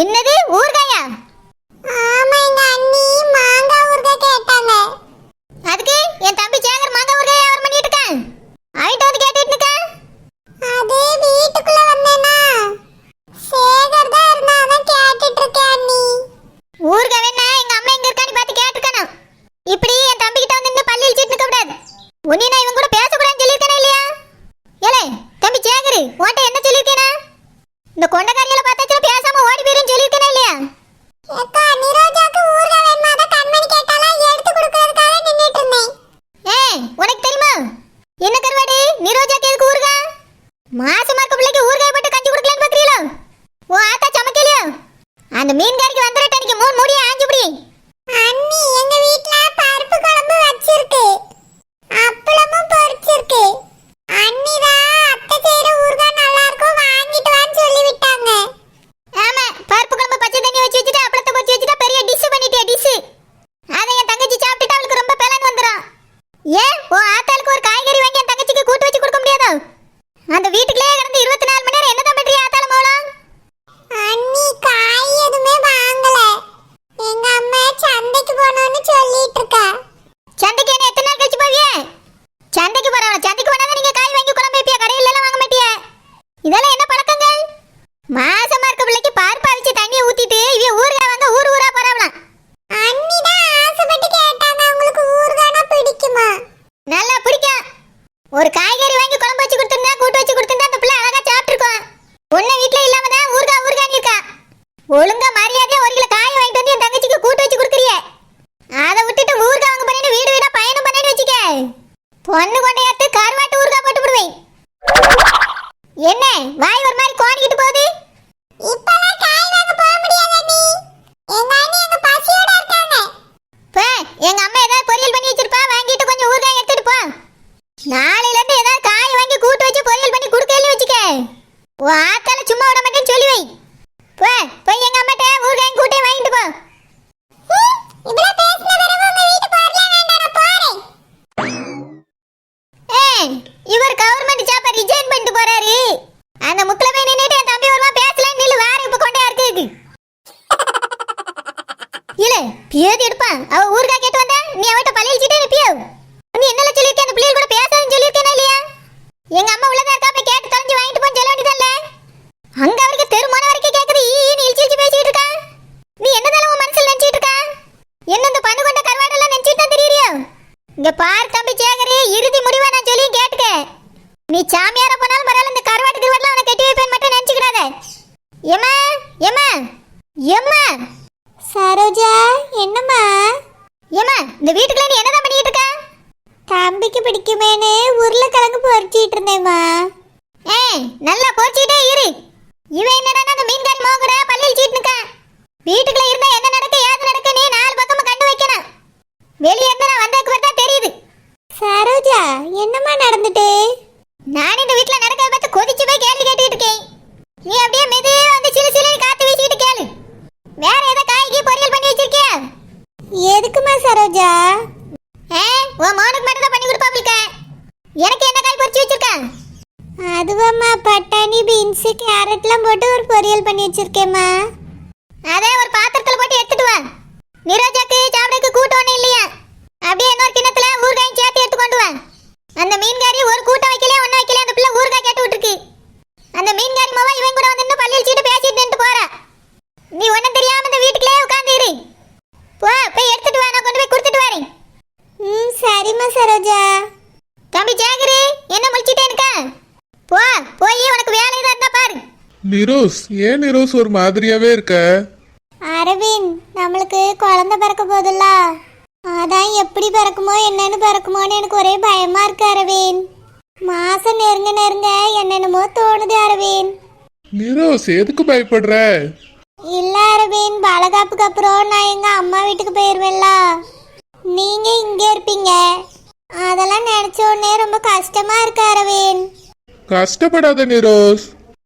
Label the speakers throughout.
Speaker 1: என்னது? ஊர்காயா கேட்டு வந்தா நீ அவட்ட பழையிச்சிட்டே நிப்பியோ நீ என்னல சொல்லிருக்க அந்த பிள்ளைகள் கூட பேசாதன்னு சொல்லிருக்கேனா இல்லையா எங்க அம்மா உள்ளதா இருக்கா போய் கேட்டு தொலைஞ்சு வாங்கிட்டு போன்னு சொல்ல வேண்டியதல்ல அங்க அவருக்கு தெருமான வரைக்கும் கேக்குது ஈ ஈன்னு இழிச்சு இழிச்சு பேசிட்டு இருக்கா நீ என்னதால உன் மனசுல நினைச்சிட்டு இருக்கா என்ன இந்த பண்ணு கொண்ட கருவாடெல்லாம் நினைச்சிட்டு தான் தெரியறியோ இங்க பார் தம்பி சேகரி இறுதி முடிவா நான் சொல்லி கேட்டுக்க நீ சாமியார போனாலும் பரவாயில்ல இந்த கருவாட்டு திருவாட்டில் அவனை கட்டி வைப்பேன் மட்டும் நினைச்சுக்கிறாத ஏமா ஏமா ஏமா
Speaker 2: சரோஜா என்னம்மா
Speaker 1: ஏமா இந்த வீட்டுக்குள்ள நீ என்னதான் பண்ணிட்டு இருக்க
Speaker 2: தம்பிக்கு பிடிக்குமேனு உருளைக்கிழங்கு பொரிச்சிட்டு இருந்தேம்மா.
Speaker 1: ஏய் நல்லா பொறிச்சிட்டே இரு. இவன் என்னடா அந்த மீன்காரி மோகுற பள்ளியில் சீட்டு நிக்க வீட்டுக்குள்ள இருந்தா என்ன நடக்க ஏது நடக்க நீ நாலு பக்கமும் கண்டு வைக்கணும். வெளியே இருந்து வந்ததுக்கு தான் தெரியுது.
Speaker 2: சரோஜா என்னம்மா நடந்துட்டு?
Speaker 1: நான் இந்த வீட்ல நடக்கிறத பார்த்து கொதிச்சு போய் கேள்வி கேட்டுக்கிட்டு இருக்கேன். நீ அப்படியே மெதுவா வந்து சிலு சிலு காத்து வீசிட்டு கேளு. வேற ஏதோ காய்கறி பொரியல் பண்ணி வச்சிருக்கியா?
Speaker 2: எதுக்குமா சரோஜா?
Speaker 1: ஏ உன் மகனுக்கு மட்டும் தான் பண்ணி கொடுப்பாப்லிக்க எனக்கு என்ன காய் பொரிச்சு வச்சிருக்க
Speaker 2: அதுவாம்மா பட்டாணி பீன்ஸ் கேரட்லாம் போட்டு ஒரு பொரியல் பண்ணி வச்சிருக்கேம்மா.
Speaker 1: அதே ஒரு பாத்திரத்துல போட்டு எடுத்துட்டு வா. நிரோஜாக்கு சாப்பிடக்கு கூட்டம் இல்லையா? அப்படியே இன்னொரு கிணத்துல ஊறுகாயும் சேர்த்து எடுத்து கொண்டு வா. அந்த மீன்காரி ஒரு கூட்டம் வைக்கலையா ஒன்னும் வைக்கலையா? அந்த பிள்ளை ஊறுகாய் கேட்டு விட்டுருக்கு. அந்த மீன்காரி மாவா இவன் கூட வந்து நின்னு பள்ளியில் சீட்டு பேசிட்டு நின்று போறா. நீ ஒன்றும் தெரியாம இந்த வீட்டுக்குள்ளே உட்காந்து இரு. போ போய் எடுத்துட்டு வா நான் கொண்டு போய் கொடுத்துட்டு வரேன்.
Speaker 2: ம் சரிம்மா சரோஜா.
Speaker 1: தம்பி ஜாகிரி போ போய் உனக்கு வேலை ஏதாவது பாரு.
Speaker 3: நிரோஸ் ஏன் நிரோஸ் ஒரு மாதிரியாவே இருக்க?
Speaker 2: அரவிந்த் நம்மளுக்கு குழந்தை பிறக்க போதில்ல அதான் எப்படி பிறக்குமோ என்னன்னு பிறக்குமோன்னு எனக்கு ஒரே பயமா இருக்கு அரவிந்த். மாசம் நெருங்க நெருங்க என்னென்னமோ தோணுது அரவிந்த்.
Speaker 3: நிரோஸ் எதுக்கு பயப்படுற?
Speaker 2: இல்ல அரவிந்த் பலகாப்புக்கு அப்புறம் நான் எங்க அம்மா வீட்டுக்கு போயிருவேன்ல. நீங்க இங்க இருப்பீங்க. அதெல்லாம் நினைச்ச உடனே ரொம்ப கஷ்டமா இருக்கு அரவிந்த்.
Speaker 3: கஷ்டப்படாத நிரோஸ்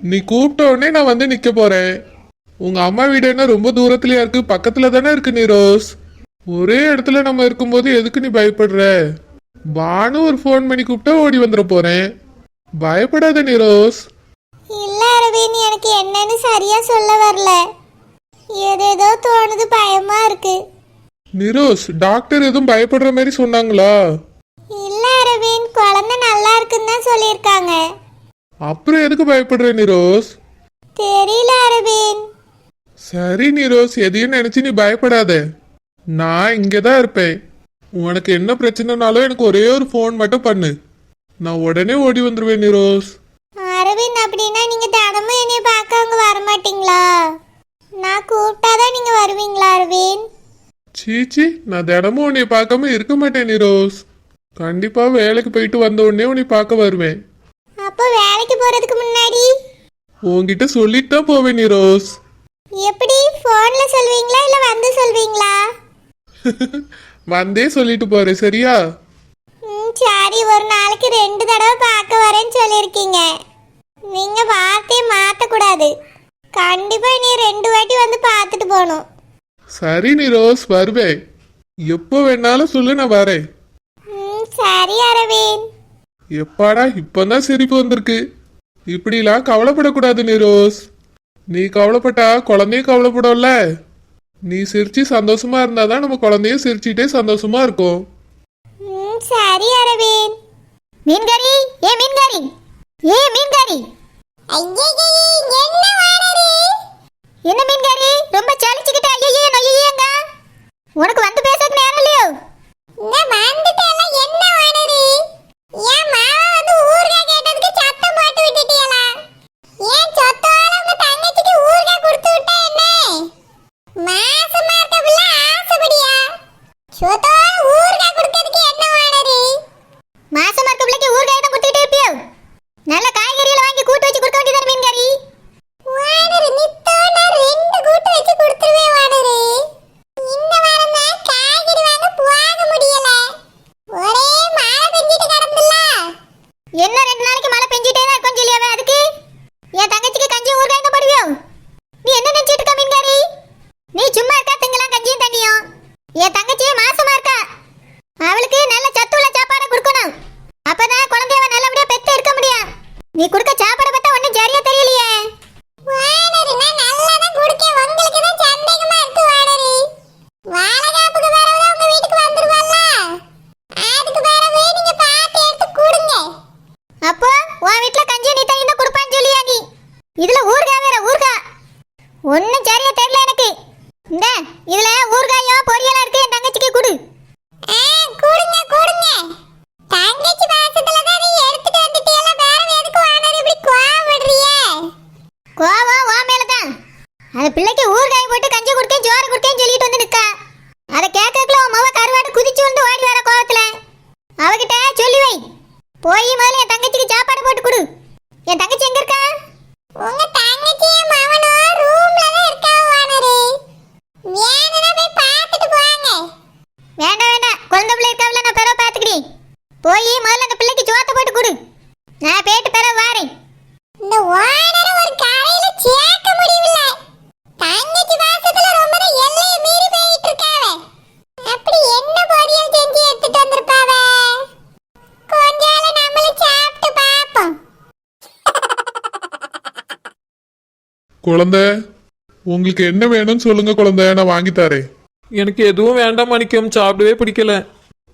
Speaker 3: நீ கூப்பிட்ட உடனே நான் வந்து நிக்க போறேன். உங்க அம்மா வீடு என்ன ரொம்ப தூரத்துலயா இருக்கு? பக்கத்துல தானே இருக்கு நிரோஸ் ஒரே இடத்துல நம்ம இருக்கும்போது எதுக்கு நீ பயப்படுற? பானு ஒரு ஃபோன் பண்ணி கூப்பிட்டா ஓடி வந்துட போறேன். பயப்படாத நிரோஸ்
Speaker 2: இல்ல அரவிந்த் எனக்கு என்னன்னு சரியா சொல்ல வரல. ஏதேதோ தோணுது பயமா இருக்கு.
Speaker 3: நிரோஸ் டாக்டர் எதுவும் பயப்படுற மாதிரி சொன்னாங்களா?
Speaker 2: இல்ல அரவிந்த் குழந்தை நல்லா இருக்குன்னு தான் சொல்லியிருக்காங்க.
Speaker 3: அப்புறம் எதுக்கு பயப்படுற நிரோஸ்?
Speaker 2: தெரியல அரவிந்த்.
Speaker 3: சரி நிரோஸ் எதையும் நினைச்சு நீ பயப்படாத. நான் இங்கே தான் இருப்பேன். உனக்கு என்ன பிரச்சனைனாலும் எனக்கு ஒரே ஒரு ஃபோன் மட்டும் பண்ணு. நான் உடனே ஓடி வந்துடுவேன் நிரோஸ்.
Speaker 2: அரவிந்த் அப்படின்னா நீங்க தினமும் என்னைய பார்க்க அங்க வர மாட்டீங்களா நான் கூப்பிட்டாதான் நீங்க வருவீங்களா அரவிந்த்?
Speaker 3: சீச்சி நான் தினமும் உன்னை பார்க்காம இருக்க மாட்டேன் நிரோஸ். கண்டிப்பா வேலைக்கு போயிட்டு வந்த உடனே உன்னை பார்க்க வருவேன்.
Speaker 2: அப்போ வேலைக்கு போறதுக்கு முன்னாடி?
Speaker 3: உன்கிட்ட சொல்லிட்டு தான் போவேன் நிரோஸ்.
Speaker 2: எப்படி? போன்ல சொல்வீங்களா இல்ல வந்து சொல்வீங்களா?
Speaker 3: வந்தே சொல்லிட்டு போறேன் சரியா?
Speaker 2: ம் சரி ஒரு நாளைக்கு ரெண்டு தடவை பார்க்க வரேன்னு சொல்லியிருக்கீங்க. நீங்க வார்த்தையை மாத்தக்கூடாது. கண்டிப்பா நீ ரெண்டு வாட்டி வந்து பார்த்துட்டு போகணும்.
Speaker 3: சரி நிரோஸ் வருவேன். எப்போ வேணாலும் சொல்லு நான் வரேன்.
Speaker 2: ம் சரி அரவிந்த்.
Speaker 3: எப்பாடா இப்பதான் சிரிப்பு வந்திருக்கு. இப்படிலாம் கவலைப்படக்கூடாது நிரோஸ். நீ கவலைப்பட்டா குழந்தையும் கவலைப்படும்ல? நீ சிரிச்சு சந்தோஷமா இருந்தாதான் நம்ம குழந்தையும் சிரிச்சிட்டே சந்தோஷமா இருக்கும்.
Speaker 2: ம் சரி அரவிந்த்.
Speaker 1: மீன்காரி ஏ மீன்காரி. ஏ மீன்காரி. என்ன மீன்காரி? ரொம்ப சலிச்சுக்கிட்டு ஐயையே நொய்யேங்க உனக்கு வந்து பேசக்கு நேரம் இல்லையோ?
Speaker 2: என்ன வானரு ஏன் மாமா வந்து ஊர்கா கேட்டதுக்கு சத்தம் போட்டு விட்டுட்டீங்களா? ஏன் சொத்தால
Speaker 1: குழந்தை
Speaker 3: உங்களுக்கு என்ன வேணும்னு சொல்லுங்க குழந்தை நான் வாங்கி தரேன்.
Speaker 4: எனக்கு எதுவும் வேண்டாம் மணிக்கம். சாப்பிடவே பிடிக்கல.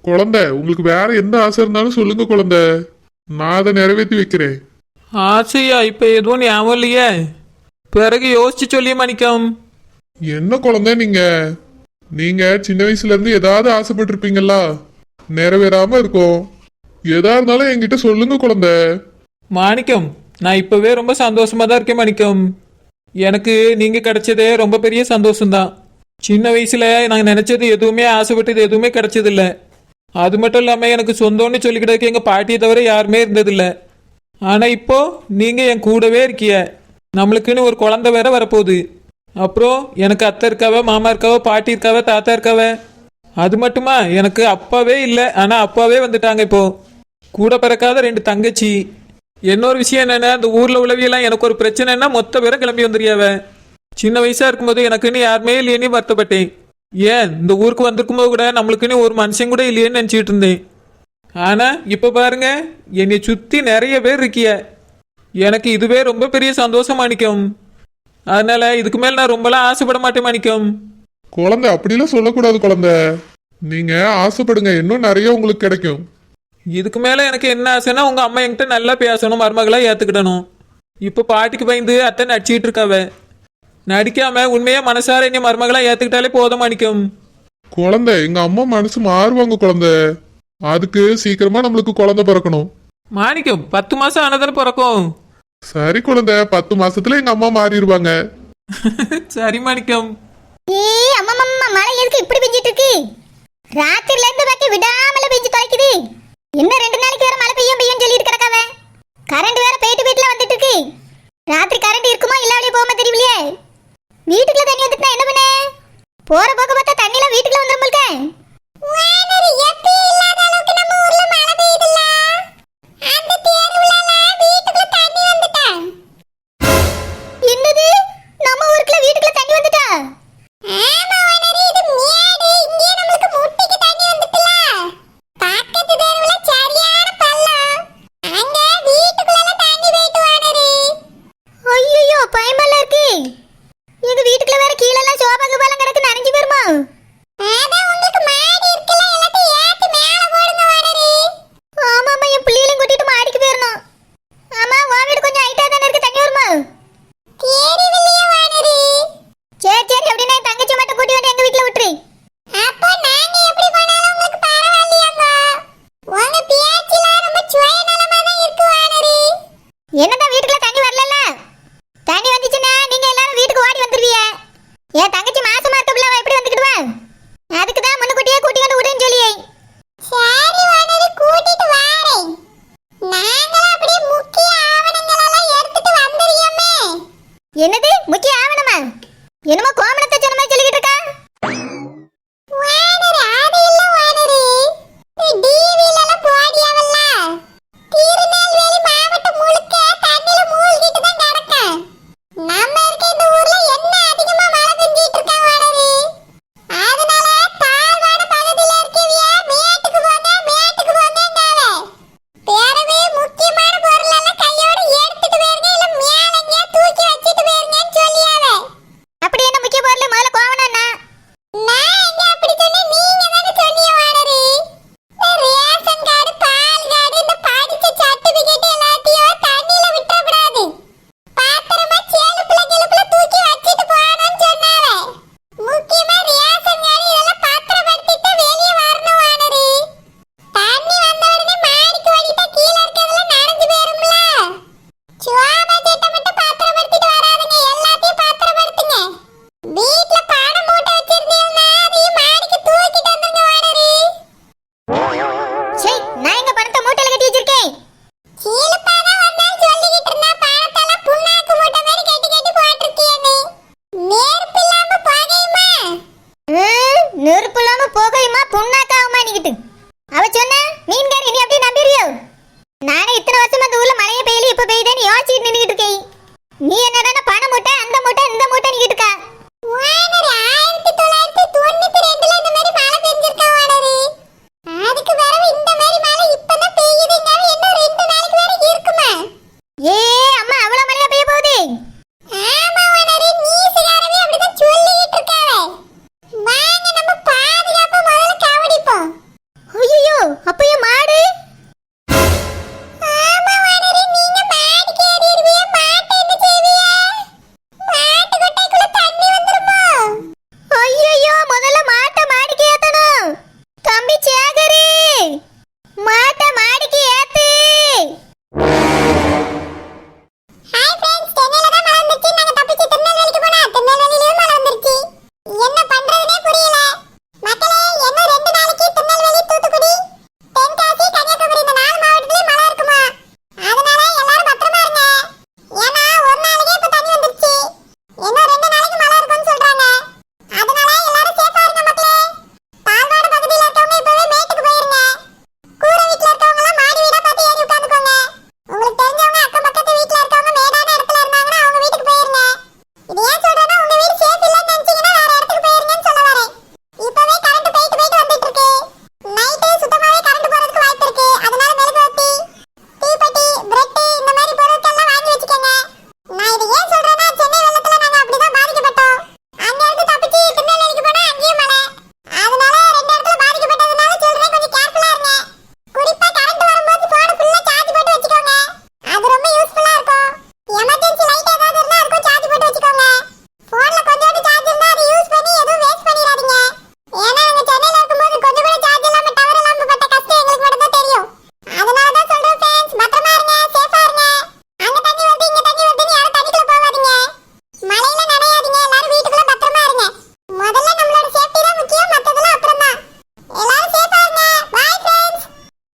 Speaker 3: குழந்தை உங்களுக்கு வேற எந்த ஆசை இருந்தாலும் சொல்லுங்க குழந்தை. நான் அதை நிறைவேற்றி வைக்கிறேன்.
Speaker 4: ஆசையா? இப்போ எதுவும் ஞாபகம் இல்லையே. பிறகு யோசிச்சு சொல்லிய மணிக்கம்.
Speaker 3: என்ன குழந்தை நீங்க? நீங்க சின்ன வயசுல இருந்து ஏதாவது ஆசைப்பட்டிருப்பீங்களா? நிறைவேறாம இருக்கும். எதா இருந்தாலும் என்கிட்ட சொல்லுங்க குழந்தை.
Speaker 4: மாணிக்கம் நான் இப்போவே ரொம்ப சந்தோஷமா தான் இருக்கேன் மாணிக்கம். எனக்கு நீங்க கிடைச்சதே ரொம்ப பெரிய சந்தோஷம்தான். சின்ன வயசுல நான் நினைச்சது எதுவுமே ஆசைப்பட்டது எதுவுமே கிடைச்சதில்ல. அது மட்டும் இல்லாம எனக்கு சொந்தம்னு சொல்லிக்கிட்டதுக்கு எங்க பாட்டியை தவிர யாருமே இருந்ததில்ல. ஆனா இப்போ நீங்க என் கூடவே இருக்கிய. நம்மளுக்குன்னு ஒரு குழந்தை வேற வரப்போகுது. அப்புறம் எனக்கு அத்தை இருக்காவ மாமா இருக்காவ பாட்டி இருக்காவ தாத்தா இருக்காவ. அது மட்டுமா? எனக்கு அப்பாவே இல்லை. ஆனா அப்பாவே வந்துட்டாங்க இப்போ. கூட பிறக்காத ரெண்டு தங்கச்சி. இன்னொரு விஷயம் என்னென்ன அந்த ஊரில் உளவியெல்லாம் எனக்கு ஒரு பிரச்சனைன்னா மொத்த பேரும் கிளம்பி வந்துறியாவ சின்ன வயசாக இருக்கும்போது எனக்குன்னு யாருமே இல்லையேன்னு வருத்தப்பட்டேன். ஏன்? இந்த ஊருக்கு வந்திருக்கும் போது கூட நம்மளுக்குன்னு ஒரு மனுஷன் கூட இல்லையேன்னு நினச்சிட்டு இருந்தேன். ஆனால் இப்போ பாருங்க என்னை சுற்றி நிறைய பேர் இருக்கிய. எனக்கு இதுவே ரொம்ப பெரிய சந்தோஷம் மாணிக்கம் அதனால இதுக்கு மேல் நான் ரொம்பலாம் ஆசைப்பட மாட்டேன் மாணிக்கம்
Speaker 3: குழந்தை அப்படிலாம் சொல்லக்கூடாது குழந்தை. நீங்கள் ஆசைப்படுங்க இன்னும் நிறைய உங்களுக்கு கிடைக்கும்.
Speaker 4: இதுக்கு மேல எனக்கு என்ன ஆசைன்னா உங்க அம்மா என்கிட்ட நல்லா பேசணும் மருமகளா ஏத்துக்கிடணும். இப்ப பாட்டிக்கு பயந்து அத்தை நடிச்சிட்டு இருக்காவ. நடிக்காம உண்மையா மனசார என்னை மருமகளா ஏத்துக்கிட்டாலே போதும் மாணிக்கம்
Speaker 3: குழந்தை எங்க அம்மா மனசு மாறுவாங்க குழந்தை. அதுக்கு சீக்கிரமா நம்மளுக்கு குழந்தை பிறக்கணும்.
Speaker 4: மாணிக்கம் பத்து மாசம் ஆனதானே பிறக்கும்.
Speaker 3: சரி குழந்தை பத்து மாசத்துல எங்க அம்மா மாறிடுவாங்க.
Speaker 4: சரி மாணிக்கம்.
Speaker 1: ஏய் அம்மா அம்மா மழை எதுக்கு இப்படி பெஞ்சிட்டு இருக்கு? ராத்திரில இருந்து பாக்கி விடாமல பெஞ்சு தொலைக்குது. இன்னும் ரெண்டு நாளைக்கு வேற மழை பெய்யும் பெய்யும் சொல்லிட்டு கிடக்காவ? கரண்ட் வேற போயிட்டு வீட்டுல வந்துட்டு இருக்கு ராத்திரி கரண்ட் இருக்குமா இல்ல வழியே போகாம தெரியலையே. வீட்டுக்குள்ள தண்ணி வந்துட்டா என்ன பண்ண? போற போக்க பார்த்தா தண்ணில வீட்டுக்குள்ள வந்துரும் போல்க.
Speaker 2: வேற இல்லாத அளவுக்கு நம்ம ஊர்ல மழை பெய்யுதுல்ல. அந்த தேர்
Speaker 1: என்னது முக்கிய ஆவணமா? என்னமோ கோமண